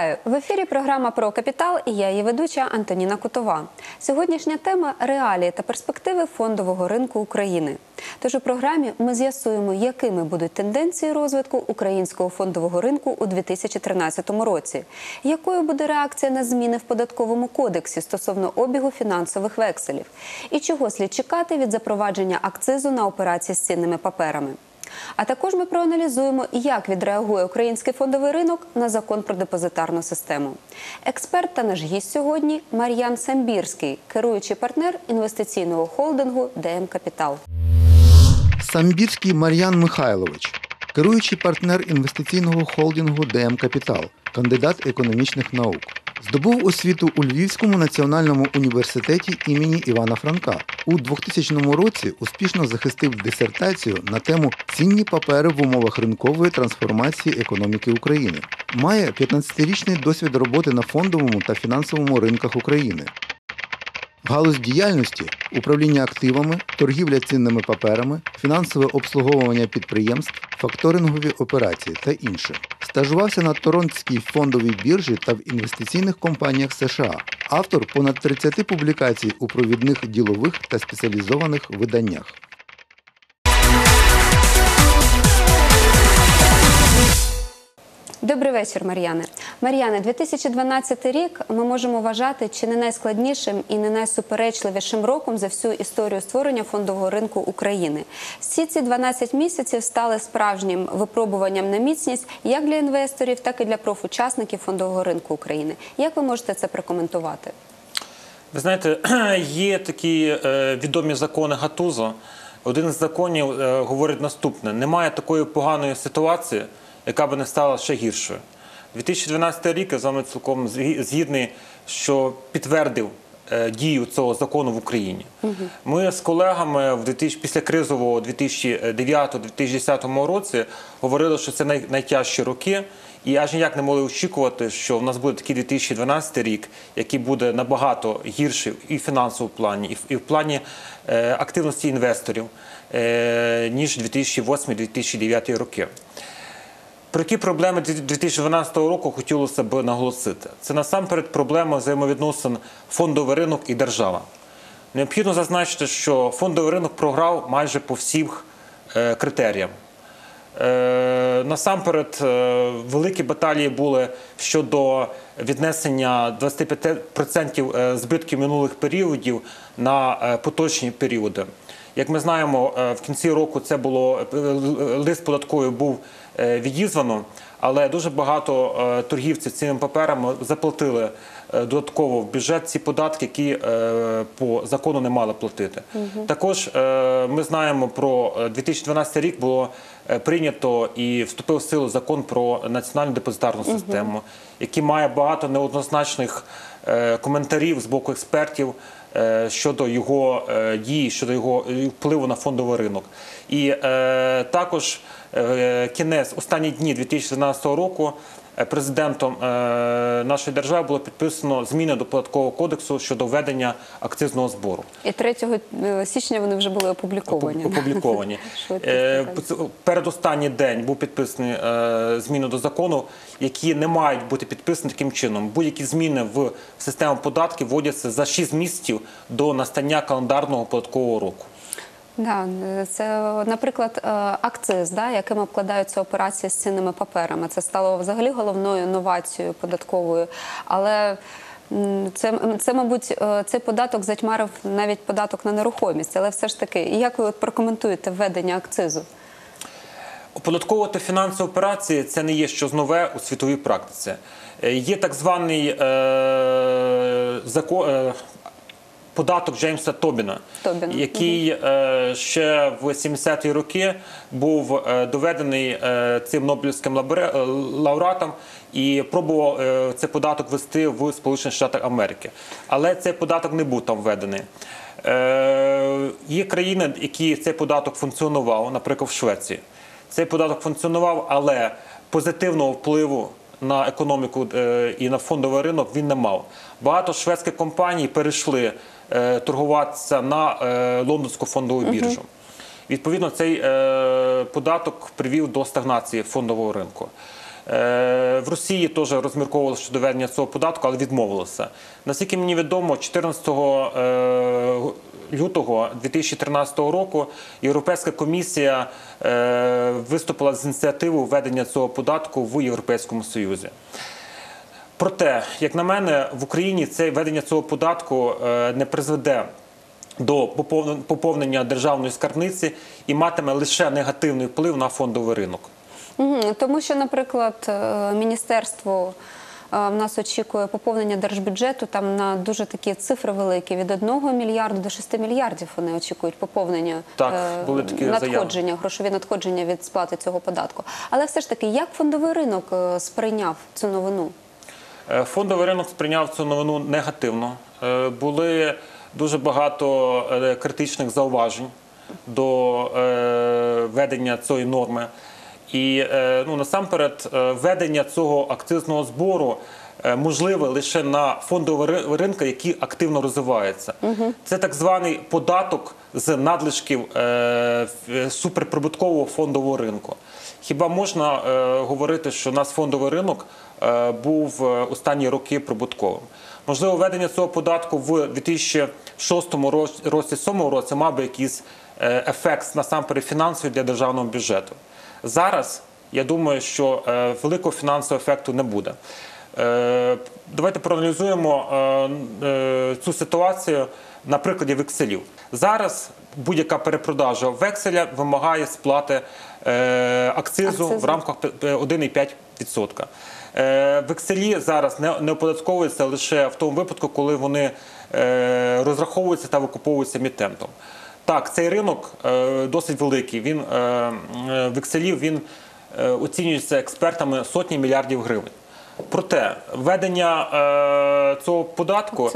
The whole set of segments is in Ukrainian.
Вітаю в ефірі. Програма про капітал. І я її ведуча Антоніна Кутова. Сьогоднішня тема реалії та перспективи фондового ринку України. Тож у програмі ми з'ясуємо, якими будуть тенденції розвитку українського фондового ринку у 2013 році, якою буде реакція на зміни в податковому кодексі стосовно обігу фінансових векселів, і чого слід чекати від запровадження акцизу на операції з цінними паперами. А також ми проаналізуємо, як відреагує український фондовий ринок на закон про депозитарну систему. Експерт та наш гість сьогодні Мар'ян Самбірський, керуючий партнер інвестиційного холдингу ДМ Капітал. Самбірський Мар'ян Михайлович, керуючий партнер інвестиційного холдингу ДМ Капітал, кандидат економічних наук. Здобув освіту у Львівському національному університеті імені Івана Франка. У 2000 році успішно захистив дисертацію на тему Цінні папери в умовах ринкової трансформації економіки України. Має 15-річний досвід роботи на фондовому та фінансовому ринках України. Галузь діяльності управління активами, торгівля цінними паперами, фінансове обслуговування підприємств, факторингові операції та інше. Стажувався на Торонтській фондовій біржі та в інвестиційних компаніях США. Автор понад 30 публікацій у провідних ділових та спеціалізованих виданнях. Добрий вечір, Мар'яне. Мар'яне, 2012 рік ми можемо вважати чи не найскладнішим і не найсуперечливішим роком за всю історію створення фондового ринку України. Всі ці 12 місяців стали справжнім випробуванням на міцність як для інвесторів, так і для профучасників фондового ринку України. Як ви можете це прокоментувати? Ви знаєте, є такі е, відомі закони Гатузо. Один з законів е, говорить наступне: немає такої поганої ситуації, яка би не стала ще гіршою. 2012 рік я з вами цілком згідний, що підтвердив е, дію цього закону в Україні. Ми з колегами в 2000, після кризового 2009-2010 році говорили, що це най, найтяжчі роки. І аж ніяк не могли очікувати, що в нас буде такий 2012 рік, який буде набагато гірший і в фінансовому плані, і в, і в плані е, активності інвесторів, е, ніж 2008-2009 роки. Про які проблеми 2012 року хотілося б наголосити? Це насамперед проблема взаємовідносин фондовий ринок і держава. Необхідно зазначити, що фондовий ринок програв майже по всіх е, критеріям. Е, насамперед, е, великі баталії були щодо віднесення 25% е, збитків минулих періодів на поточні періоди. Як ми знаємо, в кінці року це було лист податковий був відізвано, але дуже багато е, торгівців цими паперами заплатили е, додатково в бюджет ці податки, які е, по закону не мали платити. Також е, ми знаємо про е, 2012 рік було е, прийнято і вступив в силу закон про національну депозитарну систему, який має багато неоднозначних е, коментарів з боку експертів. е, щодо його дій, дії, щодо його е, впливу на фондовий ринок. І е, також е, кінець останні дні 2012 року. Е, Президентом е, нашої держави було підписано зміни до податкового кодексу щодо введення акцизного збору. І 3 е, січня вони вже були опубліковані. Опубліковані. Передостанній день був підписаний зміни до закону, які не мають бути підписані таким чином. Будь-які зміни в систему податків вводяться за 6 місяців до настання календарного податкового року. Да, це, наприклад, е, акциз, да, яким обкладаються операції з цінними паперами. Це стало взагалі головною новацією податковою. Але це, це, мабуть, е, цей податок затьмарив навіть податок на нерухомість. Але все ж таки, як ви от прокоментуєте введення акцизу? Оподатковувати фінансові операції це не є щось нове у світовій практиці. Е, Є так званий е, зако- е, податок Джеймса Тобіна, Тобіна, який е, ще в 70-ті роки був е, доведений е, цим Нобелівським лауреатом і пробував цей податок ввести в Сполучених Штатах Америки. Але цей податок не був там введений. Є країни, які цей податок функціонував, наприклад, в Швеції. Цей податок функціонував, але позитивного впливу на економіку е, і на фондовий ринок він не мав. Багато шведських компаній перейшли е, торгуватися на е, лондонську фондову біржу. Відповідно, цей податок привів до стагнації фондового ринку. В Росії теж розмірковували щодо введення цього податку, але відмовилося. Наскільки мені відомо, 14 е, лютого 2013 року Європейська комісія е, виступила з ініціативою введення цього податку в Європейському Союзі. Проте, як на мене, в Україні це введення цього податку е, не призведе до поповнення державної скарбниці і матиме лише негативний вплив на фондовий ринок. Тому що, наприклад, е, міністерство в нас очікує поповнення держбюджету там на дуже такі цифри великі від 1 мільярду до 6 мільярдів. Вони очікують поповнення Так, е, були такі надходження, грошові надходження від сплати цього податку. Але все ж таки, як фондовий ринок е, сприйняв цю новину? Е, Фондовий ринок сприйняв цю новину негативно. Були дуже багато критичних зауважень до введення цієї норми. І е, ну, насамперед, е, введення цього акцизного збору е, можливе лише на фондовий ри- ринку, які активно розвиваються. Це так званий податок з надлишків е, суперприбуткового фондового ринку. Хіба можна е, говорити, що у нас фондовий ринок е, був е, останні роки прибутковим? Можливо, введення цього податку в 2006 році, році 2007 році мав би якийсь е, ефект насамперед фінансовий для державного бюджету. Зараз я думаю, що е, великого фінансового ефекту не буде. Е, Давайте проаналізуємо е, цю ситуацію на прикладі векселів. Зараз будь-яка перепродажа векселя вимагає сплати акцизу, в рамках пе- пе- 1,5%. Е, Векселі зараз не, оподатковуються лише в тому випадку, коли вони розраховуються та викуповуються емітентом. Так, цей ринок е, досить великий. Він векселів він е, оцінюється експертами сотні мільярдів гривень. Проте введення е, цього податку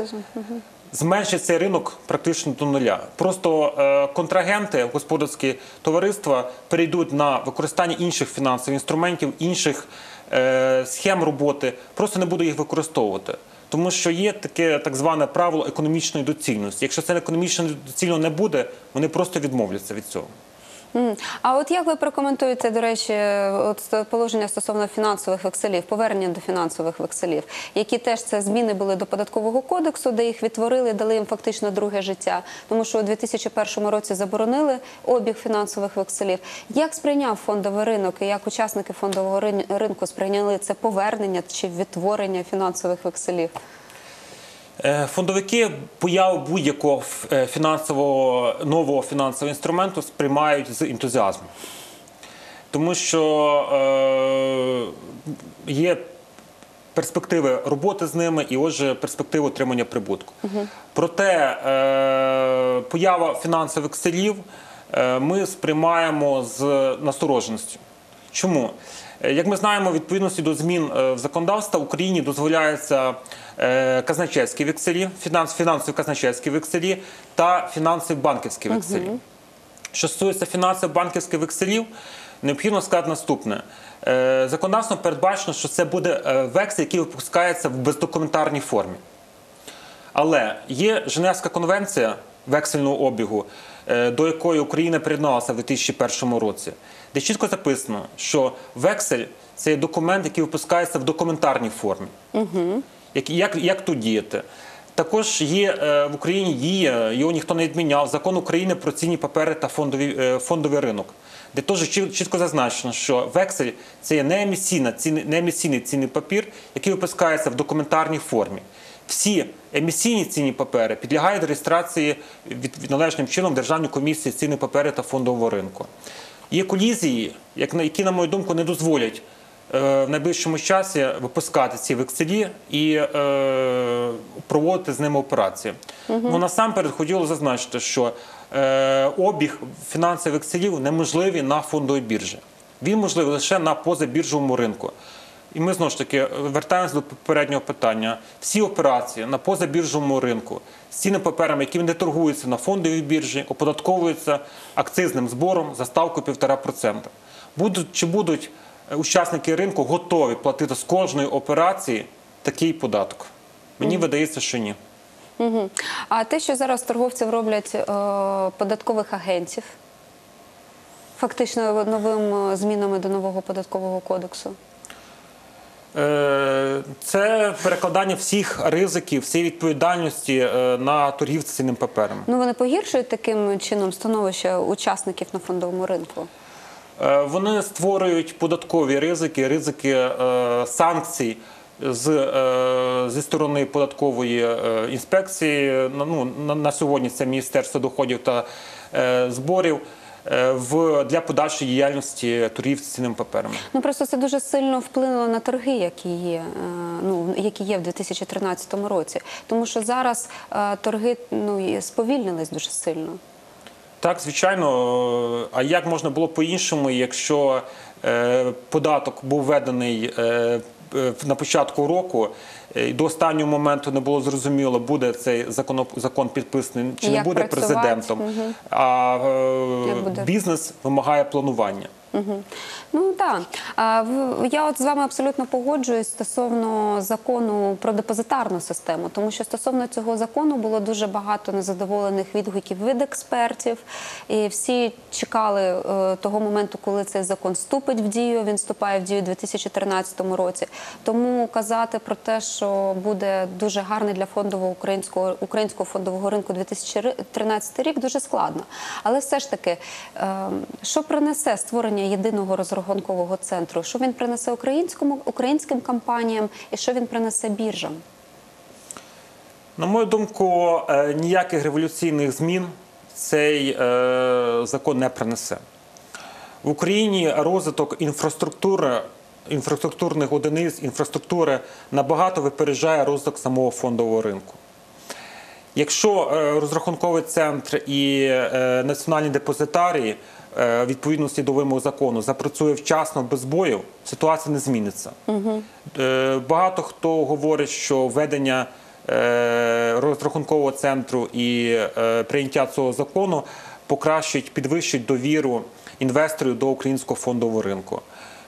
зменшить цей ринок практично до нуля. Просто контрагенти, господарські товариства перейдуть на використання інших фінансових інструментів, інших схем роботи, просто не будуть їх використовувати. Тому що є таке так зване правило економічної доцільності. Якщо це економічно доцільно не буде, вони просто відмовляться від цього. А от як ви прокоментуєте, до речі, от положення стосовно фінансових векселів, повернення до фінансових векселів, які теж це зміни були до податкового кодексу, де їх відтворили, дали їм фактично друге життя, тому що у 2001 році заборонили обіг фінансових векселів. Як сприйняв фондовий ринок і як учасники фондового ринку сприйняли це повернення чи відтворення фінансових векселів? Е, Фондовики появу будь-якого е, фінансового нового фінансового інструменту сприймають з ентузіазмом, тому що е, є перспективи роботи з ними і отже перспективи отримання прибутку. Проте е, поява фінансових векселів е, ми сприймаємо з настороженістю. Чому? Е, Як ми знаємо, відповідності до змін е, в законодавство в Україні дозволяються е, казначейські векселі, фінанс, фінансові казначейські векселі та фінансові банківські векселі. Що стосується фінансових банківських векселів, необхідно сказати наступне. Законодавством передбачено, що це буде вексель, який випускається в бездокументарній формі. Але є Женевська конвенція вексельного обігу, до якої Україна приєдналася в 2001 році, де чітко записано, що вексель це є документ, який випускається в документарній формі. Як, як, як тут діяти? Також є е, в Україні діє, його ніхто не відміняв, закон України про цінні папери та фондові, е, фондовий ринок, де теж чітко зазначено, що вексель це є неемісійна, неемісійний цінний папір, який випускається в документарній формі. Всі емісійні цінні папери підлягають реєстрації від, від належним чином в Державній комісії цінних паперів та фондового ринку. Є колізії, які, на мою думку, не дозволять е, в найближчому часі випускати ці векселі і е, проводити з ними операції. Ну насамперед хотіло зазначити, що е, обіг фінансових векселів неможливий на фондовій біржі. Він можливий лише на позабіржовому ринку. І ми знову ж таки вертаємося до попереднього питання. Всі операції на позабіржовому ринку з цінними паперами, які не торгуються на фондовій біржі, оподатковуються акцизним збором за ставкою 1,5%. Будуть чи будуть е, учасники ринку готові платити з кожної операції такий податок? Мені видається, що ні. Угу. А те, що зараз торговців роблять е, податкових агентів, фактично новим е, змінами до нового податкового кодексу. Е, Це перекладання всіх ризиків, всієї відповідальності е, на торгів з цінним паперами. Ну вони погіршують таким чином становище учасників на фондовому ринку. Е, Вони створюють податкові ризики, ризики санкцій з, зі сторони податкової інспекції. Ну, на, на сьогодні це Міністерство доходів та е, зборів в, для подальшої діяльності торгів з цінними паперами. Ну просто це дуже сильно вплинуло на торги, які є, е, ну які є в 2013 році. Тому що зараз е, торги ну сповільнились дуже сильно. Так, звичайно. Е, А як можна було по-іншому, якщо е, податок був введений е, е, на початку року, е, і до останнього моменту не було зрозуміло, буде цей закон, закон підписаний чи не буде працювати, президентом. А е, буде? бізнес вимагає планування. Ну так. Я от з вами абсолютно погоджуюсь стосовно закону про депозитарну систему, тому що стосовно цього закону було дуже багато незадоволених відгуків від експертів, і всі чекали е, того моменту, коли цей закон вступить в дію. Він вступає в дію у 2013 році. Тому казати про те, що буде дуже гарний для фондового українського українського фондового ринку 2013 рік, дуже складно. Але все ж таки, е, що принесе створення єдиного розрахункового центру? Що він принесе українському українським компаніям, і що він принесе біржам? На мою думку, е, ніяких революційних змін цей е, закон не принесе. В Україні розвиток інфраструктури, інфраструктурних одиниць, інфраструктури набагато випереджає розвиток самого фондового ринку. Якщо е, розрахунковий центр і національні депозитарії відповідності до вимог закону запрацює вчасно без боїв, ситуація не зміниться. Е, Багато хто говорить, що введення е, розрахункового центру і е, прийняття цього закону покращить, підвищить довіру інвесторів до українського фондового ринку.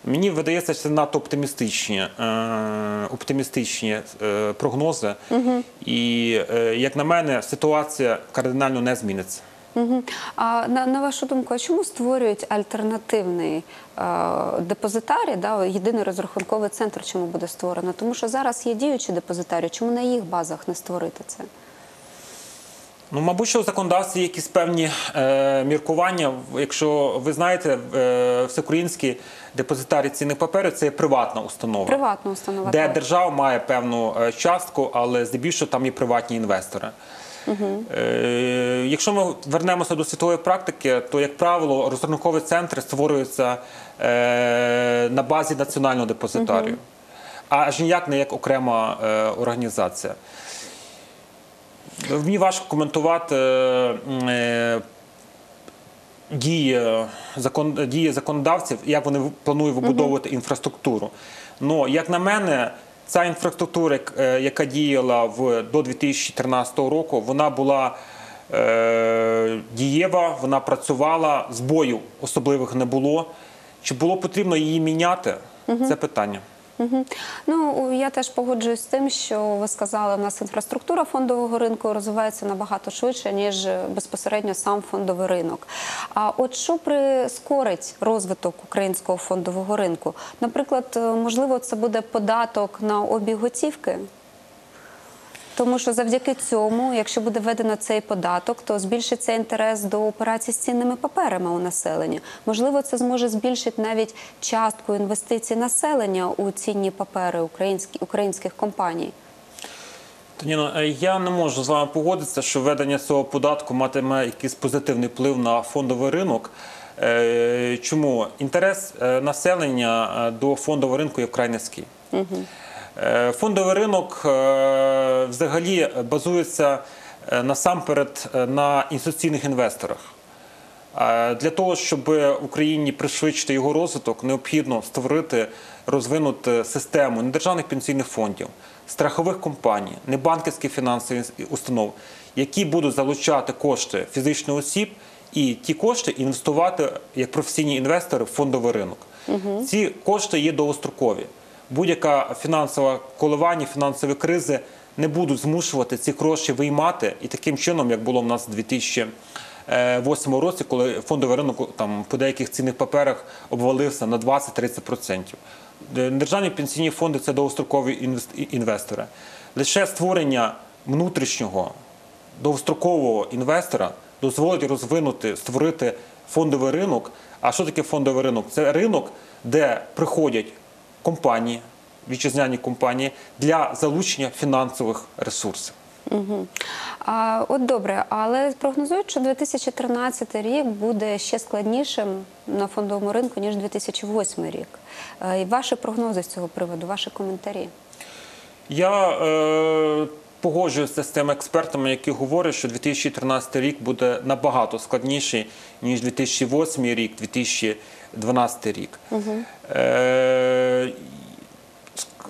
Мені видається, що це надто оптимістичні, е, оптимістичні е, прогнози. І, е, як на мене, ситуація кардинально не зміниться. Угу. А на, на вашу думку, а чому створюють альтернативний е, депозитарій, да, єдиний розрахунковий центр, чому буде створено? Тому що зараз є діючі депозитарії, чому на їх базах не створити це? Ну, мабуть, що в законодавстві є якісь певні е, міркування. Якщо ви знаєте, е, всеукраїнський депозитарій цінних паперів це є приватна установа. Приватна установа. де так. держава має певну е, частку, але здебільшого там є приватні інвестори. Е, Якщо ми вернемося до світової практики, то, як правило, розрахункові центри створюються е, на базі національного депозитарію, аж ніяк не як окрема е, організація. Мені важко коментувати дії, закон, дії законодавців, як вони планують вибудовувати інфраструктуру. Ну, як на мене, ця інфраструктура, е, яка діяла в, до 2013 року, вона була е, дієва, вона працювала, збою особливих не було. Чи було потрібно її міняти? Це питання. Ну я теж погоджуюсь з тим, що ви сказали, у нас інфраструктура фондового ринку розвивається набагато швидше ніж безпосередньо сам фондовий ринок. А от що прискорить розвиток українського фондового ринку? Наприклад, е, можливо, це буде податок на обіг готівки. Тому що завдяки цьому, якщо буде введено цей податок, то збільшиться інтерес до операцій з цінними паперами у населення. Можливо, це зможе збільшити навіть частку інвестицій населення у цінні папери українських компаній. Тоніно, е, я не можу з вами погодитися, що введення цього податку матиме якийсь позитивний вплив на фондовий ринок. Е, Чому інтерес е, населення до фондового ринку є вкрай низький. Е, Фондовий ринок е, взагалі базується е, насамперед е, на інституційних інвесторах. Е, Для того, щоб Україні пришвидшити його розвиток, необхідно створити, розвинути систему недержавних пенсійних фондів, страхових компаній, небанківських фінансових установ, які будуть залучати кошти фізичних осіб і ті кошти інвестувати як професійні інвестори в фондовий ринок. Ці кошти є довгострокові. Будь-яка фінансова коливання, фінансові кризи не будуть змушувати ці гроші виймати і таким чином, як було в нас у 2008 році, коли фондовий ринок там по деяких цінних паперах обвалився на 20-30%. Е, Державні пенсійні фонди це довгострокові інвес- інвестори. Лише створення внутрішнього довгострокового інвестора дозволить розвинути, створити фондовий ринок. А що таке фондовий ринок? Це ринок, де приходять компанії, вітчизняні компанії для залучення фінансових ресурсів. А, от добре, але прогнозують, що 2013 рік буде ще складнішим на фондовому ринку, ніж 2008 рік. Е, І ваші прогнози з цього приводу, ваші коментарі. Я е, погоджуюся з тими експертами, які говорять, що 2013 рік буде набагато складніший, ніж 2008 рік, 2012 рік. Е,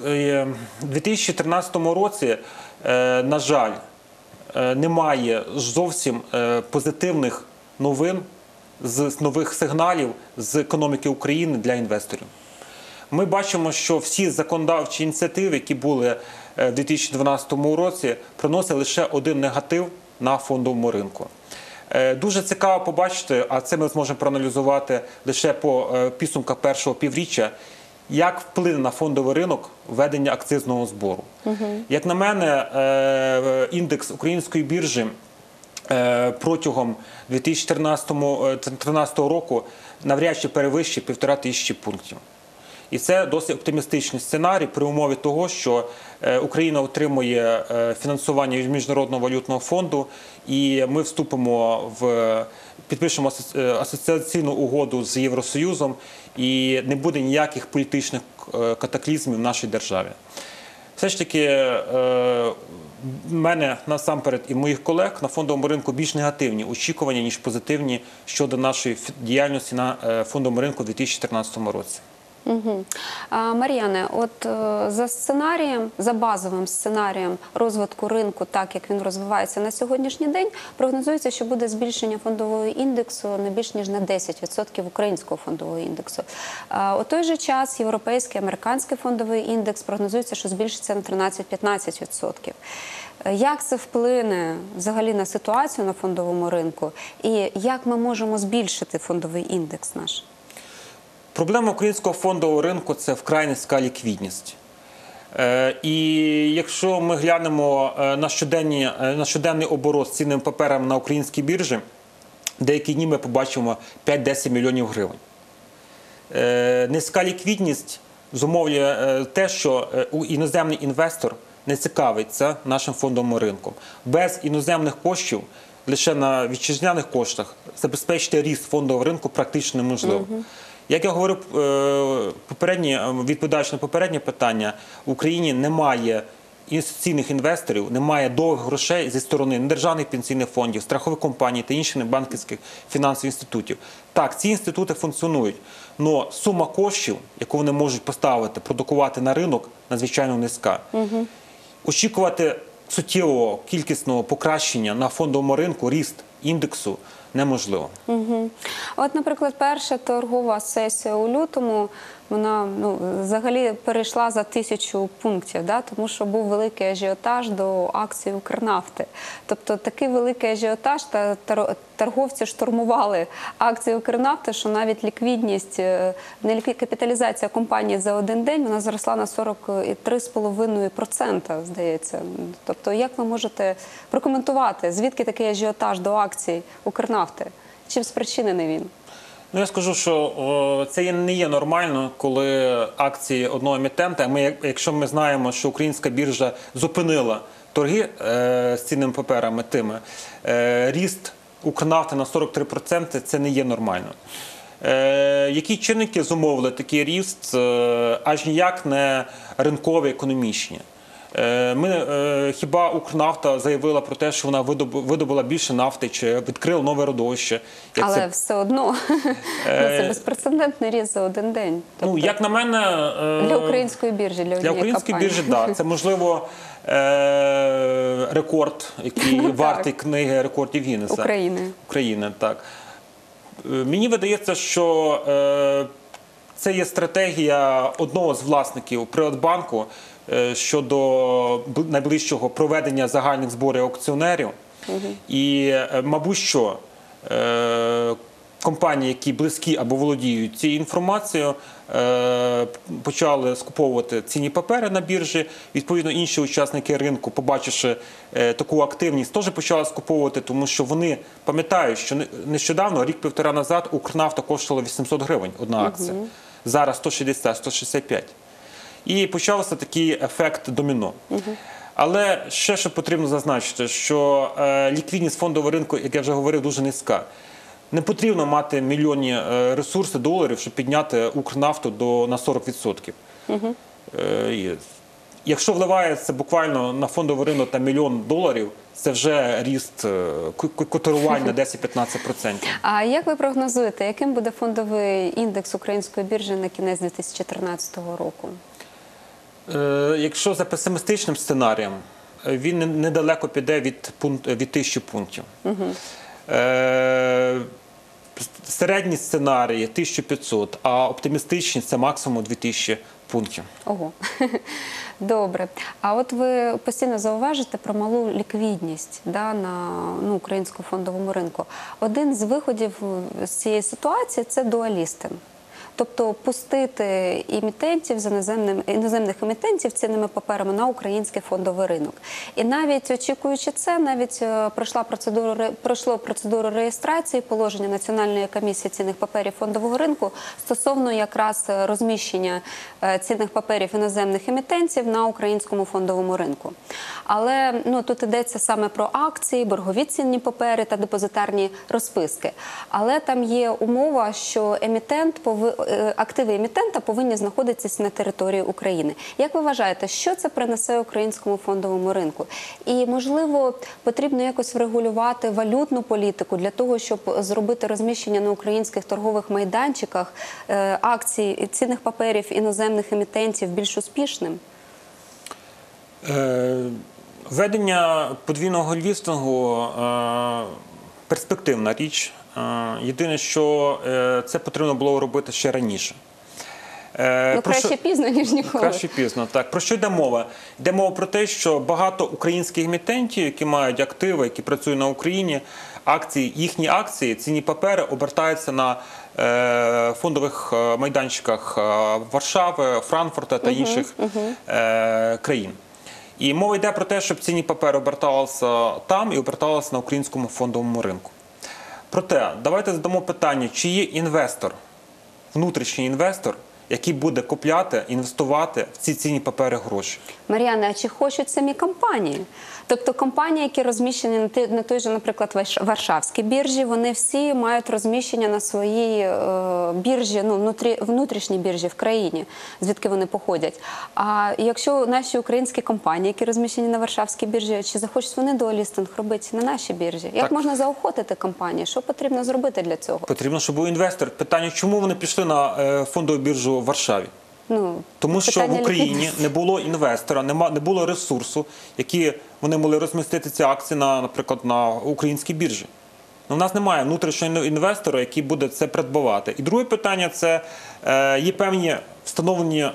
е, в 2013 році, е, на жаль, е, немає зовсім позитивних новин з нових сигналів з економіки України для інвесторів. Ми бачимо, що всі законодавчі ініціативи, які були в 2012 році, приносили лише один негатив на фондовому ринку. Е, Дуже цікаво побачити, а це ми зможемо проаналізувати лише по е, підсумках першого півріччя, як вплине на фондовий ринок введення акцизного збору. Як на мене, е, індекс української біржі протягом 2013 року навряд чи перевищить півтора тисячі пунктів. І це досить оптимістичний сценарій при умові того, що е, Україна отримує е, фінансування від Міжнародного валютного фонду, і ми вступимо в підпишемо е, асоціаційну угоду з Євросоюзом, і не буде ніяких політичних катаклізмів в нашій державі. Все ж таки, в мене насамперед і моїх колег на фондовому ринку більш негативні очікування, ніж позитивні щодо нашої діяльності на фондовому ринку у 2013 році. Угу. А, Мар'яне, от е, за сценарієм, за базовим сценарієм розвитку ринку, так як він розвивається на сьогоднішній день, прогнозується, що буде збільшення фондового індексу не більш ніж на 10% українського фондового індексу. А, у той же час європейський, американський фондовий індекс прогнозується, що збільшиться на 13-15%. Е, Як це вплине взагалі на ситуацію на фондовому ринку, і як ми можемо збільшити фондовий індекс наш? Проблема українського фондового ринку це вкрай низька ліквідність. Е, І якщо ми глянемо е, на, щоденні, е, на щоденний оборот з цінними паперами на українській біржі, деякі дні ми побачимо 5-10 мільйонів гривень. Низька ліквідність зумовлює те, що іноземний інвестор не цікавиться нашим фондовим ринком. Без іноземних коштів лише на вітчизняних коштах забезпечити ріст фондового ринку практично неможливо. Як я говорив е, попередні, е, відповідаючи на попереднє питання, в Україні немає інвестиційних інвесторів, немає довгих грошей зі сторони недержавних пенсійних фондів, страхових компаній та інших банківських фінансових інститутів. Так, ці інститути функціонують, але сума коштів, яку вони можуть поставити, продукувати на ринок, надзвичайно низька. Очікувати суттєвого кількісного покращення на фондовому ринку, ріст індексу неможливо. Угу. От, наприклад, перша торгова сесія у лютому вона ну взагалі перейшла за тисячу пунктів, да? тому що був великий ажіотаж до акцій Укрнафти. Тобто такий великий ажіотаж та торговці штурмували акції Укрнафти, що навіть ліквідність, е, капіталізація компанії за один день вона зросла на 43,5%, здається. Тобто, як ви можете прокоментувати, звідки такий ажіотаж до акцій Укрнафти? Чим спричинений він? Ну я скажу, що о, це не є нормально, коли акції одного емітента. Ми, якщо ми знаємо, що українська біржа зупинила торги е, з цінними паперами тими, е, ріст Укрнафти на 43% це не є нормально. Е, які чинники зумовили такий ріст, е, аж ніяк не ринкові економічні. Е, Ми е, хіба Укрнафта заявила про те, що вона видобула більше нафти чи відкрила нове родовище? як Але це все одно ну, це безпрецедентний ріст за один день. Ну, Тобто, як на мене, е, для української біржі, для, для української компанії. біржі, да, це можливо е, рекорд, який Ну, так. вартий книги рекордів Гіннеса. України. України, так. Е, Мені видається, що е, це є стратегія одного з власників Приватбанку е, щодо бл- найближчого проведення загальних зборів аукціонерів. І, е, мабуть, що е, компанії, які близькі або володіють цією інформацією, е, почали скуповувати цінні папери на біржі. Відповідно, інші учасники ринку, побачивши е, таку активність, теж почали скуповувати, тому що вони пам'ятають, що не- нещодавно, рік-півтора назад, Укрнафта коштувала 800 гривень одна акція. Зараз 160-165. І почався такий ефект доміно. Але ще що потрібно зазначити, що е, ліквідність фондового ринку, як я вже говорив, дуже низька. Не потрібно мати мільйонні е, ресурси доларів, щоб підняти Укрнафту до на 40%. Е, і Якщо вливається буквально на фондовий ринок там мільйон доларів, це вже ріст е, ко- ко- котирувань на 10-15%. А як ви прогнозуєте, яким буде фондовий індекс української біржі на кінець 2014 року? Е, Якщо за песимістичним сценарієм, е, він недалеко піде від, пункт, від тисячі пунктів. Е, Середні сценарії 1500, а оптимістичні це максимум 2000 пунктів. Ого, добре. А от ви постійно зауважите про малу ліквідність да, на ну, українському фондовому ринку. Один з виходів з цієї ситуації це дуалістинг. Тобто пустити імітентів з іноземним іноземних емітентів цінними паперами на український фондовий ринок. І навіть очікуючи це, навіть е, пройшла процедуру ре- пройшло процедуру реєстрації положення Національної комісії цінних паперів фондового ринку стосовно якраз е, розміщення е, цінних паперів іноземних емітентів на українському фондовому ринку. Але ну тут йдеться саме про акції, боргові цінні папери та депозитарні розписки. Але там є умова, що емітент пови... е, активи емітента повинні знаходитися на території України. Як ви вважаєте, що це принесе українському фондовому ринку? І можливо потрібно якось врегулювати валютну політику для того, щоб зробити розміщення на українських торгових майданчиках е, акцій цінних паперів іноземних емітентів більш успішним? Е, Введення подвійного лістингу перспективна річ. Е, Єдине, що е, це потрібно було робити ще раніше. Е, Ну про що- краще пізно ніж ніколи. Краще пізно. Так про що йде мова? Йде мова про те, що багато українських емітентів, які мають активи, які працюють на Україні, акції, їхні акції, цінні папери обертаються на е, фондових майданчиках Варшави, Франкфурта та інших е, країн. І мова йде про те, щоб цінні папери оберталися там і оберталися на українському фондовому ринку. Проте, давайте задамо питання, чи є інвестор, внутрішній інвестор, який буде купляти, інвестувати в ці цінні папери гроші. Мар'яна, а чи хочуть самі компанії? Тобто компанії, які розміщені на той же, наприклад, Варш- Варшавській біржі, вони всі мають розміщення на своїй е, біржі, ну внутрі, внутрішній біржі в країні, звідки вони походять. А якщо наші українські компанії, які розміщені на Варшавській біржі, чи захочуть вони дуалістинг робити на нашій біржі? Як Так. можна заохотити компанії? Що потрібно зробити для цього? Потрібно, щоб був інвестор. Питання, чому вони пішли на е, фондову біржу в Варшаві? Ну Тому що в Україні не було інвестора, нема не було ресурсу, які вони могли розмістити ці акції на, наприклад, на українській біржі. Ну, в нас немає внутрішнього інвестора, який буде це придбавати. І друге питання це е, є певні встановлені е,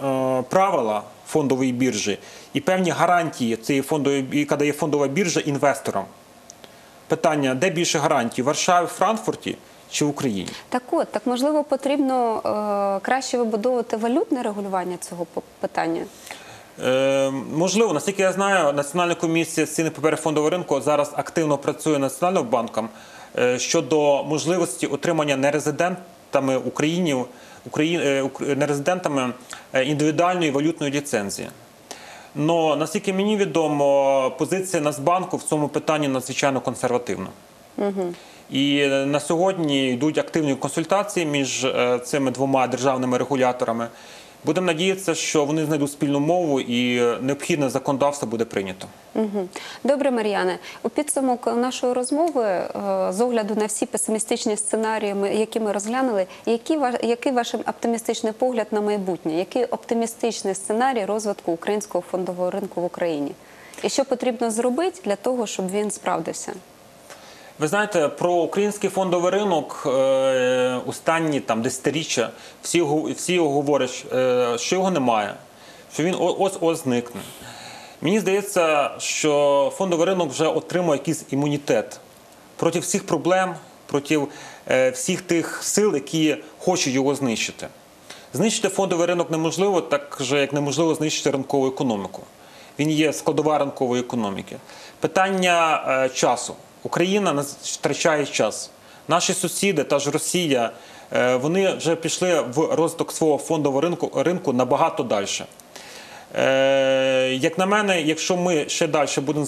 правила фондової біржі і певні гарантії цієї фондової, яка дає фондова біржа інвесторам. Питання, де більше гарантій в Варшаві, Франкфурті чи в Україні? Так от, так можливо, потрібно е, краще вибудовувати валютне регулювання цього питання. Е, можливо, наскільки я знаю, Національна комісія з цінних паперів фондового ринку зараз активно працює Національним банком е, щодо можливості отримання нерезидентами Українів, Україн, е, нерезидентами е, індивідуальної валютної ліцензії. Но наскільки мені відомо, позиція Нацбанку в цьому питанні надзвичайно консервативна. І на сьогодні йдуть активні консультації між е, цими двома державними регуляторами. Будемо надіятися, що вони знайдуть спільну мову і необхідне законодавство буде прийнято. Добре, Мар'яне. У підсумок нашої розмови, е, з огляду на всі песимістичні сценарії, які ми розглянули, який ваш, який ваш оптимістичний погляд на майбутнє? Який оптимістичний сценарій розвитку українського фондового ринку в Україні? І що потрібно зробити для того, щоб він справдився? Ви знаєте, про український фондовий ринок е, останні там десятиріччя всі, всі говорять, е, що його немає, що він ось ось зникне. Мені здається, що фондовий ринок вже отримав якийсь імунітет проти всіх проблем, проти е, всіх тих сил, які хочуть його знищити. Знищити фондовий ринок неможливо, так же як неможливо знищити ринкову економіку. Він є складова ринкової економіки. Питання е, часу. Україна втрачає час. Наші сусіди, та ж Росія, е, вони вже пішли в розвиток свого фондового ринку, ринку набагато далі. Е, як на мене, якщо ми ще далі будемо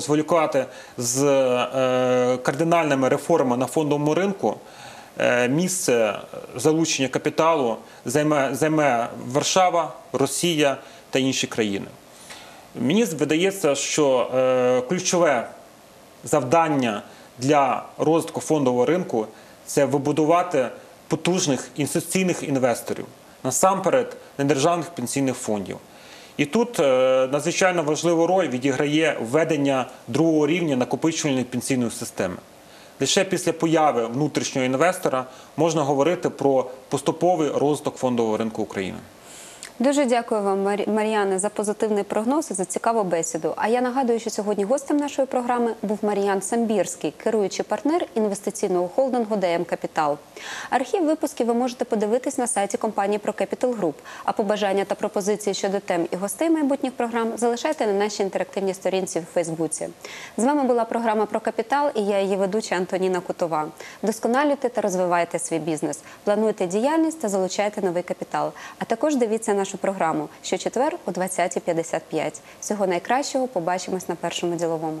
зволікати з е, кардинальними реформами на фондовому ринку, місце залучення капіталу займе, займе Варшава, Росія та інші країни. Мені видається, що ключове завдання для розвитку фондового ринку це вибудувати потужних інвестиційних інвесторів, насамперед недержавних пенсійних фондів. І тут е, надзвичайно важливу роль відіграє введення другого рівня накопичувальної пенсійної системи. Лише після появи внутрішнього інвестора можна говорити про поступовий розвиток фондового ринку України. Дуже дякую вам, Мар'яне, за позитивний прогноз і за цікаву бесіду. А я нагадую, що сьогодні гостем нашої програми був Мар'ян Самбірський, керуючий партнер інвестиційного холдингу ДМ Капітал. Архів випусків ви можете подивитись на сайті компанії ProCapital Group. А побажання та пропозиції щодо тем і гостей майбутніх програм залишайте на нашій інтерактивній сторінці в Фейсбуці. З вами була програма про капітал і я її ведуча Антоніна Кутова. Вдосконалюйте та розвивайте свій бізнес, плануйте діяльність та залучайте новий капітал. А також дивіться нашу програму щочетвер о 20.55. Всього найкращого. Побачимось на першому діловому.